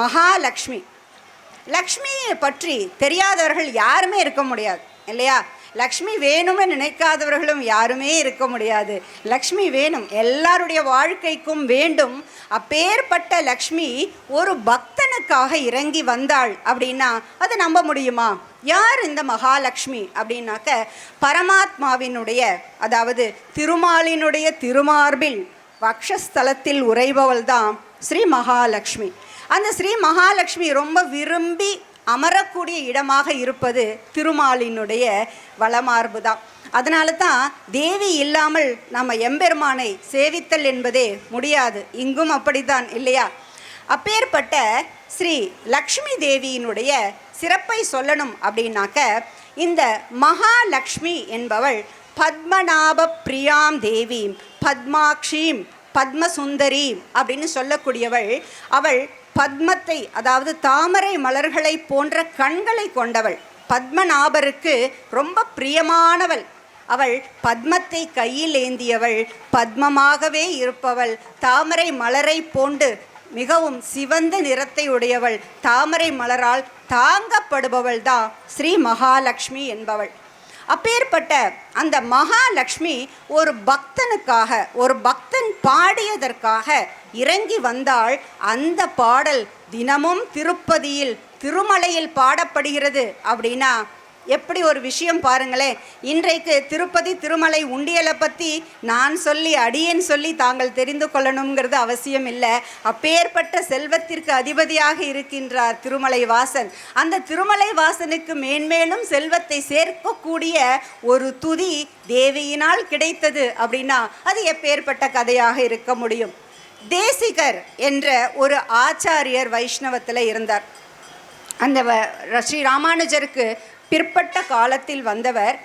மகாலக்ஷ்மி. லக்ஷ்மியை பற்றி தெரியாதவர்கள் யாருமே இருக்க முடியாது இல்லையா? லக்ஷ்மி வேணும்னு நினைக்காதவர்களும் யாருமே இருக்க முடியாது. லக்ஷ்மி வேணும் எல்லாருடைய வாழ்க்கைக்கும் வேண்டும். அப்பேற்பட்ட லக்ஷ்மி ஒரு பக்தனுக்காக இறங்கி வந்தாள் அப்படின்னா அதை நம்ப முடியுமா? யார் இந்த மகாலட்சுமி அப்படின்னாக்க பரமாத்மாவினுடைய அதாவது திருமாலினுடைய திருமார்பில் வக்ஷஸ்தலத்தில் உறைபவள் தான் ஸ்ரீ மகாலட்சுமி அந்த ஸ்ரீ மகாலட்சுமி ரொம்ப விரும்பி அமரக்கூடிய இடமாக இருப்பது திருமாலினுடைய வளமார்பு தான் அதனால தான் தேவி இல்லாமல் நம்ம எம்பெருமானை சேவித்தல் என்பதே முடியாது. இங்கும் அப்படித்தான் இல்லையா? அப்பேற்பட்ட ஸ்ரீ லக்ஷ்மி தேவியினுடைய சிறப்பை சொல்லணும் அப்படின்னாக்க இந்த மகாலட்சுமி என்பவள் பத்மநாப பிரியாம் தேவி பத்மாக்ஷீம் பத்மசுந்தரி அப்படின்னு சொல்லக்கூடியவள். அவள் பத்மத்தை அதாவது தாமரை மலர்களை போன்ற கண்களை கொண்டவள். பத்மநாபருக்கு ரொம்ப பிரியமானவள். அவள் பத்மத்தை கையில் ஏந்தியவள். பத்மமாகவே இருப்பவள். தாமரை மலரை போன்று மிகவும் சிவந்த நிறத்தை உடையவள். தாமரை மலரால் தாங்கப்படுபவள் தான் ஸ்ரீ மகாலட்சுமி என்பவள். அப்பேற்பட்ட அந்த மகாலட்சுமி ஒரு பக்தனுக்காக ஒரு பக்தன் பாடியதற்காக இறங்கி வந்தால் அந்த பாடல் தினமும் திருப்பதியில் திருமலையில் பாடப்படுகிறது. அப்படின்னா எப்படி ஒரு விஷயம் பாருங்களேன் இன்றைக்கு திருப்பதி திருமலை உண்டியலை பற்றி நான் சொல்லி அடியேன் சொல்லி தாங்கள் தெரிந்து கொள்ளணுங்கிறது அவசியம் இல்லை. அப்பேற்பட்ட செல்வத்திற்கு அதிபதியாக இருக்கின்றார் திருமலை வாசன். அந்த திருமலை வாசனுக்கு மேன்மேலும் செல்வத்தை சேர்க்கக்கூடிய ஒரு துதி தேவியினால் கிடைத்தது அப்படின்னா அது எப்பேற்பட்ட கதையாக இருக்க முடியும். தேசிகர் என்ற ஒரு ஆச்சாரியர் வைஷ்ணவத்தில் இருந்தார். அந்த வ- ஸ்ரீ ராமானுஜருக்கு பிற்பட்ட காலத்தில் வந்தவர்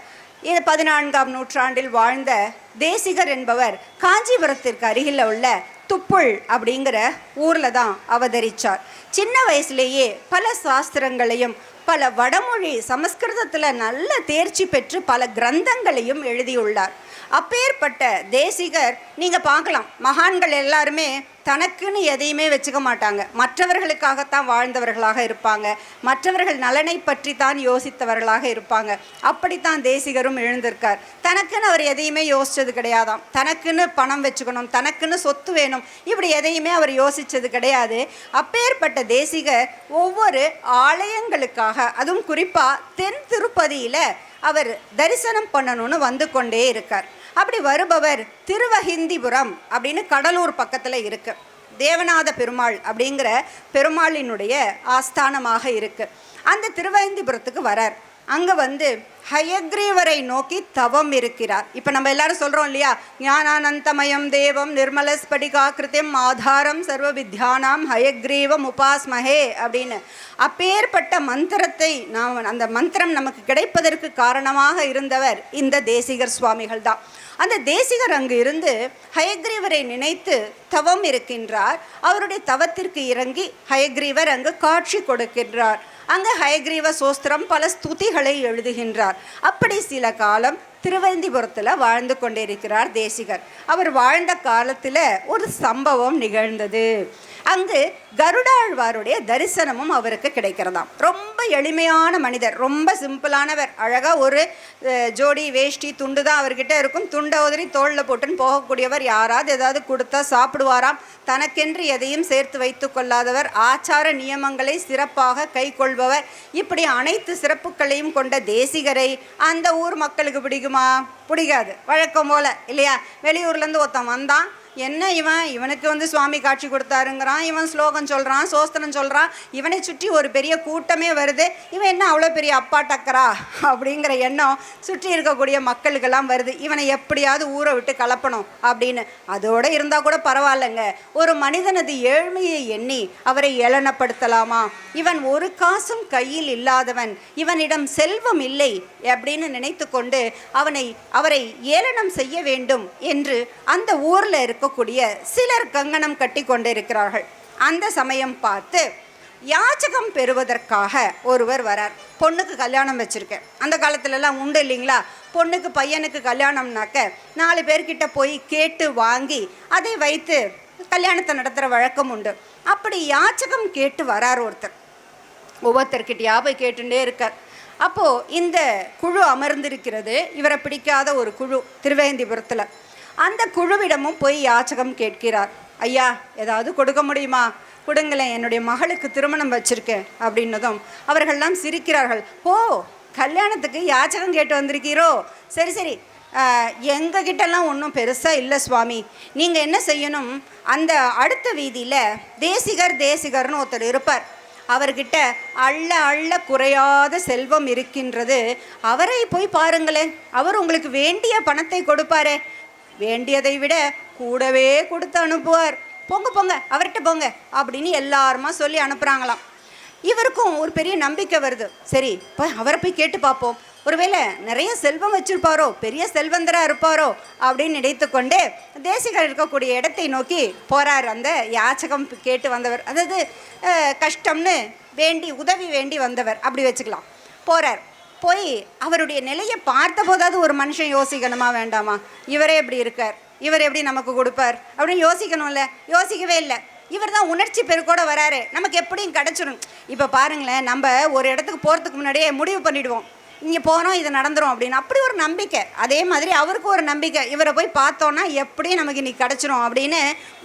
இது பதினான்காம் நூற்றாண்டில் வாழ்ந்த தேசிகர் என்பவர் காஞ்சிபுரத்திற்கு அருகில் உள்ள துப்புள் அப்படிங்கிற ஊரில் தான் அவதரித்தார் சின்ன வயசுலேயே பல சாஸ்திரங்களையும் பல வடமொழி சமஸ்கிருதத்தில் நல்ல தேர்ச்சி பெற்று பல கிரந்தங்களையும் எழுதியுள்ளார். அப்பேற்பட்ட தேசிகர் நீங்கள் பார்க்கலாம் மகான்கள் எல்லாருமே தனக்குன்னு எதையுமே வச்சுக்க மாட்டாங்க. மற்றவர்களுக்காகத்தான் வாழ்ந்தவர்களாக இருப்பாங்க. மற்றவர்கள் நலனை பற்றி தான் யோசித்தவர்களாக இருப்பாங்க. அப்படித்தான் தேசிகரும் எழுந்திருக்கார். தனக்குன்னு அவர் எதையுமே யோசித்தது கிடையாதாம். தனக்குன்னு பணம் வச்சுக்கணும் தனக்குன்னு சொத்து வேணும் இப்படி எதையுமே அவர் யோசித்தது கிடையாது. அப்பேற்பட்ட தேசிகர் ஒவ்வொரு ஆலயங்களுக்காக அதுவும் குறிப்பாக தென் திருப்பதியில் அவர் தரிசனம் பண்ணணும்னு வந்து கொண்டே இருக்கார். அப்படி வருபவர் திருவஹிந்திபுரம் அப்படின்னு கடலூர் பக்கத்தில் இருக்கு. தேவநாத பெருமாள் அப்படிங்கிற பெருமாளினுடைய ஆஸ்தானமாக இருக்கு. அந்த திருவஹிந்திபுரத்துக்கு வரார். அங்கே வந்து ஹயக்ரீவரை நோக்கி தவம் இருக்கிறார். இப்போ நம்ம எல்லாரும் சொல்கிறோம் இல்லையா? ஞானானந்தமயம் தேவம் நிர்மல ஸ்படிகாக்கிருத்தியம் ஆதாரம் சர்வ வித்யானாம் ஹயக்ரீவம் உபாஸ்மஹே அப்படின்னு. அப்பேற்பட்ட மந்திரத்தை நாம் அந்த மந்திரம் நமக்கு கிடைப்பதற்கு காரணமாக இருந்தவர் இந்த தேசிகர் சுவாமிகள் தான். அந்த தேசிகர் அங்கு இருந்து ஹயக்ரீவரை நினைத்து தவம் இருக்கின்றார். அவருடைய தவத்திற்கு இறங்கி ஹயக்ரீவர் அங்கு காட்சி கொடுக்கின்றார். அங்கு ஹயக்ரீவ சோஸ்திரம் பல ஸ்துதிகளை எழுதுகின்றார். அப்படி சில காலம் திருவந்திபுரத்தில் வாழ்ந்து கொண்டிருக்கிறார் தேசிகர். அவர் வாழ்ந்த காலத்தில் ஒரு சம்பவம் நிகழ்ந்தது. அங்கு கருடாழ்வாருடைய தரிசனமும் அவருக்கு கிடைக்கிறதாம். ரொம்ப எளிமையான மனிதர் ரொம்ப சிம்பிளானவர். அழகாக ஒரு ஜோடி வேஷ்டி துண்டு தான் அவர்கிட்ட இருக்கும். துண்டை உதறி தோளில் போட்டுன்னு போகக்கூடியவர் யாராவது ஏதாவது கொடுத்தா சாப்பிடுவாராம். தனக்கென்று எதையும் சேர்த்து வைத்து கொள்ளாதவர். ஆச்சார நியமங்களை சிறப்பாக கைக்கொள்பவர் இப்படி அனைத்து சிறப்புகளையும் கொண்ட தேசிகரை அந்த ஊர் மக்களுக்கு பிடிக்குமா? பிடிக்காது. வழக்கம் போல இல்லையா? வெளியூர்லேருந்து ஒருத்தன் வந்தான். என்ன இவன்? இவனுக்கு வந்து சுவாமி காட்சி கொடுத்தாருங்கிறான். இவன் ஸ்லோகம் சொல்கிறான் சோஸ்திரம் சொல்கிறான் இவனை சுற்றி ஒரு பெரிய கூட்டமே வருது. இவன் என்ன அவ்வளோ பெரிய அப்பா டக்கரா? அப்படிங்கிற எண்ணம் சுற்றி இருக்கக்கூடிய மக்களுக்கெல்லாம் வருது. இவனை எப்படியாவது ஊரை விட்டு கலப்பணும் அப்படின்னு. அதோடு இருந்தால் கூட பரவாயில்லைங்க. ஒரு மனிதனது ஏழ்மையை எண்ணி அவரை ஏளனப்படுத்தலாமா? இவன் ஒரு காசும் கையில் இல்லாதவன். இவனிடம் செல்வம் இல்லை அப்படின்னு நினைத்து கொண்டு அவனை அவரை ஏளனம் செய்ய வேண்டும் என்று அந்த ஊரில் இருக்கக்கூடிய சிலர் கங்கணம் கட்டி கொண்டிருக்கிறார்கள். அந்த சமயம் பார்த்து யாச்சகம் பெறுவதற்காக ஒருவர் வரார். பொண்ணுக்கு கல்யாணம் வச்சுருக்கேன். அந்த காலத்துலலாம் உண்டு இல்லைங்களா? பொண்ணுக்கு பையனுக்கு கல்யாணம்னாக்க நாலு பேர்கிட்ட போய் கேட்டு வாங்கி அதை வைத்து கல்யாணத்தை நடத்துகிற வழக்கம் உண்டு. அப்படி யாச்சகம் கேட்டு வரார் ஒருத்தர். ஒவ்வொருத்தர்கிட்டயா போய் கேட்டுட்டே இருக்கார். அப்போது இந்த குழு அமர்ந்திருக்கிறது. இவரை பிடிக்காத ஒரு குழு திருவேந்திபுரத்தில். அந்த குழுவிடமும் போய் யாச்சகம் கேட்கிறார். ஐயா ஏதாவது கொடுக்க முடியுமா? கொடுங்களேன் என்னுடைய மகளுக்கு திருமணம் வச்சிருக்கேன் அப்படின்னதும் அவர்கள்லாம் சிரிக்கிறார்கள். ஓ கல்யாணத்துக்கு யாச்சகம் கேட்டு வந்திருக்கீரோ? சரி சரி. எங்ககிட்டலாம் ஒன்றும் பெருசாக இல்லை சுவாமி. நீங்கள் என்ன செய்யணும்? அந்த அடுத்த வீதியில் தேசிகர் தேசிகர்னு ஒருத்தர் இருப்பார். அவர்கிட்ட அள்ள அள்ள குறையாத செல்வம் இருக்கின்றது. அவரை போய் பாருங்களேன். அவர் உங்களுக்கு வேண்டிய பணத்தை கொடுப்பாரே. வேண்டியதை விட கூடவே கொடுத்து அனுப்புவார். போங்க போங்க அவர்கிட்ட போங்க அப்படின்னு எல்லாருமா சொல்லி அனுப்புகிறாங்களாம் இவருக்கும் ஒரு பெரிய நம்பிக்கை வருது. சரி இப்போ அவரை போய் கேட்டு பார்ப்போம். ஒருவேளை நிறைய செல்வம் வச்சிருப்பாரோ பெரிய செல்வந்தராக இருப்பாரோ அப்படின்னு நினைத்து கொண்டு தேசிகர் இருக்கக்கூடிய இடத்தை நோக்கி போறார் அந்த யாச்சகம் கேட்டு வந்தவர். அதாவது கஷ்டம்னு வேண்டி உதவி வேண்டி வந்தவர். அப்படி வச்சுக்கலாம். போறார். போய் அவருடைய நிலையை பார்த்த போதாவது ஒரு மனுஷன் யோசிக்கணுமா வேண்டாமா? இவரே எப்படி இருக்கார். இவர் எப்படி நமக்கு கொடுப்பார்? அப்படின்னு யோசிக்கணும்ல. யோசிக்கவே இல்லை. இவர் தான் உணர்ச்சி பெருக்கோட வராரு. நமக்கு எப்படியும் கிடச்சிடும் இப்போ பாருங்களேன் நம்ம ஒரு இடத்துக்கு போகிறதுக்கு முன்னாடியே முடிவு பண்ணிவிடுவோம் இங்கே போகிறோம் இது நடந்துரும் அப்படின்னு. அப்படி ஒரு நம்பிக்கை. அதே மாதிரி அவருக்கு ஒரு நம்பிக்கை. இவரை போய் பார்த்தோன்னா எப்படியும் நமக்கு இன்னைக்கு கிடச்சிரும் அப்படின்னு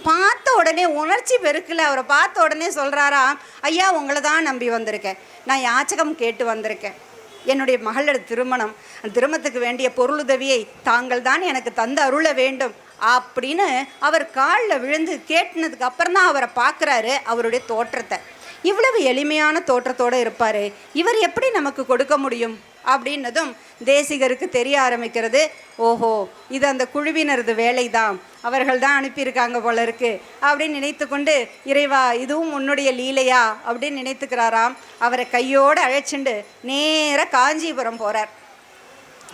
பார்த்த உடனே உணர்ச்சி பெருக்கில் அவரை பார்த்த உடனே சொல்கிறாரா ஐயா உங்களை தான் நம்பி வந்திருக்கேன். நான் யாச்சகம் கேட்டு வந்திருக்கேன். என்னுடைய மகளோட திருமணம் திருமணத்துக்கு வேண்டிய பொருளுதவியை தாங்கள் தான் எனக்கு தந்து அருள வேண்டும் அப்படின்னு அவர் காலில் விழுந்து கேட்டினதுக்கு அப்புறம் தான் அவரை பார்க்குறாரு அவருடைய தோற்றத்தை. இவ்வளவு எளிமையான தோற்றத்தோடு இருப்பார். இவர் எப்படி நமக்கு கொடுக்க முடியும்? அப்படின்னதும் தேசிகருக்கு தெரிய ஆரம்பிக்கிறது. ஓஹோ இது அந்த குழுவினரது வேலை தான் அவர்கள் தான் அனுப்பியிருக்காங்க போல இருக்கு. அப்படின்னு நினைத்து கொண்டு இறைவா இதுவும் உன்னுடைய லீலையா? அப்படின்னு நினைத்துக்கிறாராம். அவரை கையோடு அழைச்சிண்டு நேராக காஞ்சிபுரம் போகிறார்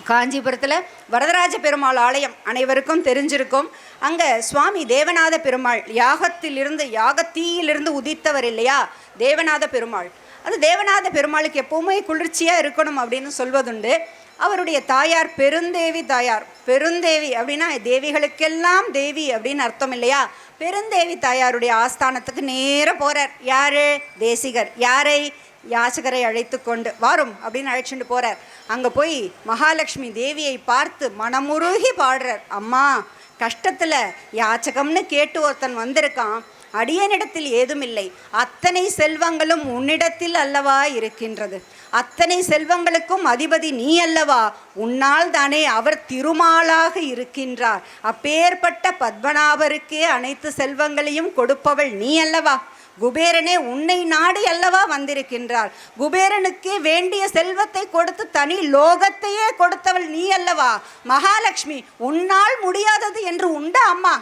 காஞ்சிபுரத்தில் வரதராஜ பெருமாள் ஆலயம் அனைவருக்கும் தெரிஞ்சிருக்கும். அங்கே சுவாமி தேவநாத பெருமாள் யாகத்திலிருந்து யாகத்தீயிலிருந்து உதித்தவர் இல்லையா? தேவநாத பெருமாள். அது தேவநாத பெருமாளுக்கு எப்பவுமே குளிர்ச்சியாக இருக்கணும் அப்படின்னு சொல்வதுண்டு. அவருடைய தாயார் பெருந்தேவி தாயார். பெருந்தேவி அப்படின்னா தேவிகளுக்கெல்லாம் தேவி அப்படின்னு அர்த்தம் இல்லையா? பெருந்தேவி தாயாருடைய ஆஸ்தானத்துக்கு நேராக போகிறார் யாரு? தேசிகர். யாரை? யாசகரை அழைத்து கொண்டு வாரும் அப்படின்னு அழைச்சிட்டு போகிறார் அங்கே போய் மகாலட்சுமி தேவியை பார்த்து மனமுருகி பாடுறார். அம்மா கஷ்டத்தில் யாச்சகம்னு கேட்டு ஒருத்தன் வந்திருக்கான். அடியனிடத்தில் ஏதுமில்லை. அத்தனை செல்வங்களும் உன்னிடத்தில் அல்லவா இருக்கின்றது. அத்தனை செல்வங்களுக்கும் அதிபதி நீ அல்லவா? உன்னால் தானே அவர் திருமாலாக இருக்கின்றார். அப்பேற்பட்ட பத்மநாபருக்கே அனைத்து செல்வங்களையும் கொடுப்பவள் நீ அல்லவா? குபேரனே உன்னை நாடி அல்லவா வந்திருக்கின்றார். குபேரனுக்கே வேண்டிய செல்வத்தை கொடுத்து தனி லோகத்தையே கொடுத்தவள் நீ அல்லவா? மகாலட்சுமி உன்னால் முடியாதது என்று உண்டா அம்மா?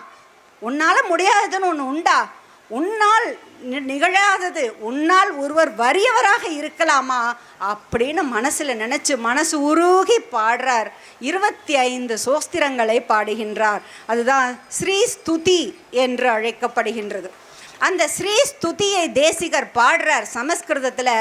உன்னால் முடியாததுன்னு ஒன்று உண்டா? உன்னால் நி- நிகழாதது உன்னால் ஒருவர் வறியவராக இருக்கலாமா? அப்படின்னு மனசில் நினச்சி மனசு உருகி பாடுறார். இருபத்தி ஐந்து சோஸ்திரங்களை பாடுகின்றார். அதுதான் ஸ்ரீ ஸ்துதி என்று அழைக்கப்படுகின்றது. அந்த ஸ்ரீ ஸ்துதியை தேசிகர் பாடுறார் சமஸ்கிருதத்தில்.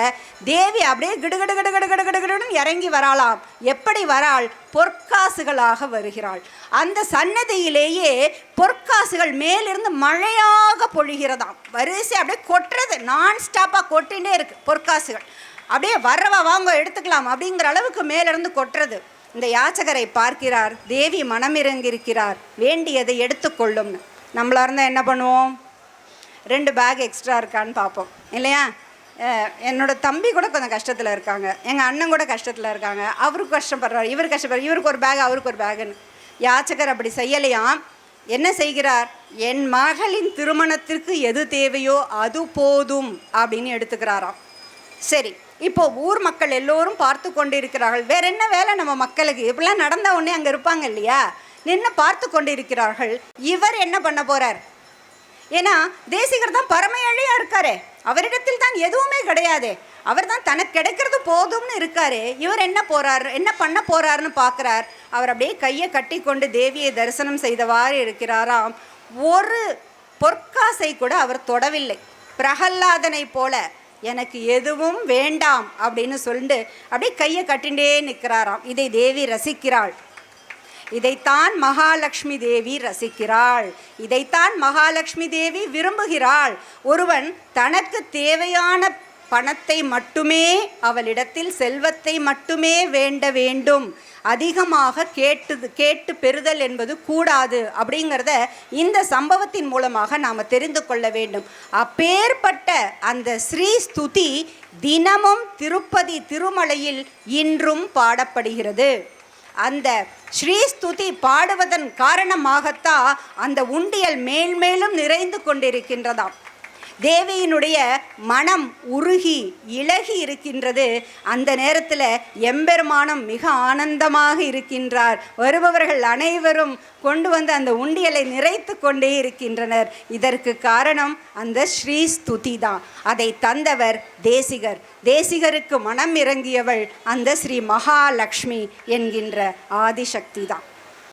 தேவி அப்படியே கிடுகிடு கிடு கிடு கிடுன்னு இறங்கி வராளாம். எப்படி வராள்? பொற்காசுகளாக வருகிறாள். அந்த சன்னதியிலேயே பொற்காசுகள் மேலிருந்து மழையாக பொழிகிறதாம். வரிசை அப்படியே கொட்டுறது. நான் ஸ்டாப்பாக கொட்டிகிட்டே இருக்கு பொற்காசுகள். அப்படியே வர்றவா வாங்க எடுத்துக்கலாம் அப்படிங்கிற அளவுக்கு மேலிருந்து கொட்டுறது. இந்த யாச்சகரை பார்க்கிறார். தேவி மனமிறங்கியிருக்கிறார் வேண்டியதை எடுத்துக்கொள்ளும்னு. நம்மளா இருந்தால் என்ன பண்ணுவோம்? ரெண்டு பேக் எக்ஸ்ட்ரா இருக்கான்னு பார்ப்போம். இல்லையா? என்னோடய என்னோட தம்பி கூட கொஞ்சம் கஷ்டத்தில் இருக்காங்க. எங்கள் அண்ணன் கூட கஷ்டத்தில் இருக்காங்க. அவருக்கு கஷ்டப்படுறாரு. இவர் கஷ்டப்படுறாரு. இவருக்கு ஒரு பேக் அவருக்கு ஒரு பேகுன்னு யாச்சகர் அப்படி செய்யலையாம். என்ன செய்கிறார்? என் மகளின் திருமணத்திற்கு எது தேவையோ அது போதும் அப்படின்னு எடுத்துக்கிறாராம். சரி இப்போ ஊர் மக்கள் எல்லோரும் பார்த்து கொண்டு இருக்கிறார்கள் வேற என்ன வேலை நம்ம மக்களுக்கு? இப்படிலாம் நடந்த உடனே அங்கே இருப்பாங்க இல்லையா? நின்று பார்த்து கொண்டு இருக்கிறார்கள் இவர் என்ன பண்ண போறார்? ஏன்னா தேசிகர் தான் பரமையழியாக இருக்காரே. அவரிடத்தில் தான் எதுவுமே கிடையாது. அவர் தான் தனக்கு கிடைக்கிறது போதும்னு இருக்காரு. இவர் என்ன போறார் என்ன பண்ண போறாருன்னு பார்க்குறார். அவர் அப்படியே கையை கட்டி கொண்டு தேவியை தரிசனம் செய்தவாறு இருக்கிறாராம். ஒரு பொற்காசை கூட அவர் தொடவில்லை. பிரகல்லாதனை போல எனக்கு எதுவும் வேண்டாம் அப்படின்னு சொல்லிட்டு அப்படியே கையை கட்டிண்டே நிற்கிறாராம். இதை தேவி ரசிக்கிறாள். இதைத்தான் மகாலட்சுமி தேவி ரசிக்கிறாள். இதைத்தான் மகாலட்சுமி தேவி விரும்புகிறாள். ஒருவன் தனக்கு தேவையான பணத்தை மட்டுமே அவளிடத்தில் செல்வத்தை மட்டுமே வேண்ட வேண்டும். அதிகமாக கேட்டு கேட்டு பெறுதல் என்பது கூடாது அப்படிங்கிறத இந்த சம்பவத்தின் மூலமாக நாம் தெரிந்து கொள்ள வேண்டும். அப்பேற்பட்ட அந்த ஸ்ரீ ஸ்துதி தினமும் திருப்பதி திருமலையில் இன்றும் பாடப்படுகிறது. அந்த ஸ்ரீஸ்துதி பாடுவதன் காரணமாகத்தான் அந்த உண்டியல் மேல்மேலும் நிறைந்து கொண்டிருக்கின்றதாம். தேவியினுடைய மனம் உருகி இழகி இருக்கின்றது. அந்த நேரத்தில் எம்பெருமானம் மிக ஆனந்தமாக இருக்கின்றார். வருபவர்கள் அனைவரும் கொண்டு வந்து அந்த உண்டியலை நிறைத்து கொண்டே இருக்கின்றனர். இதற்கு காரணம் அந்த ஸ்ரீ ஸ்துதி தான். அதை தந்தவர் தேசிகர். தேசிகருக்கு மனம் இறங்கியவள் அந்த ஸ்ரீ மகாலட்சுமி என்கின்ற ஆதிசக்தி தான்.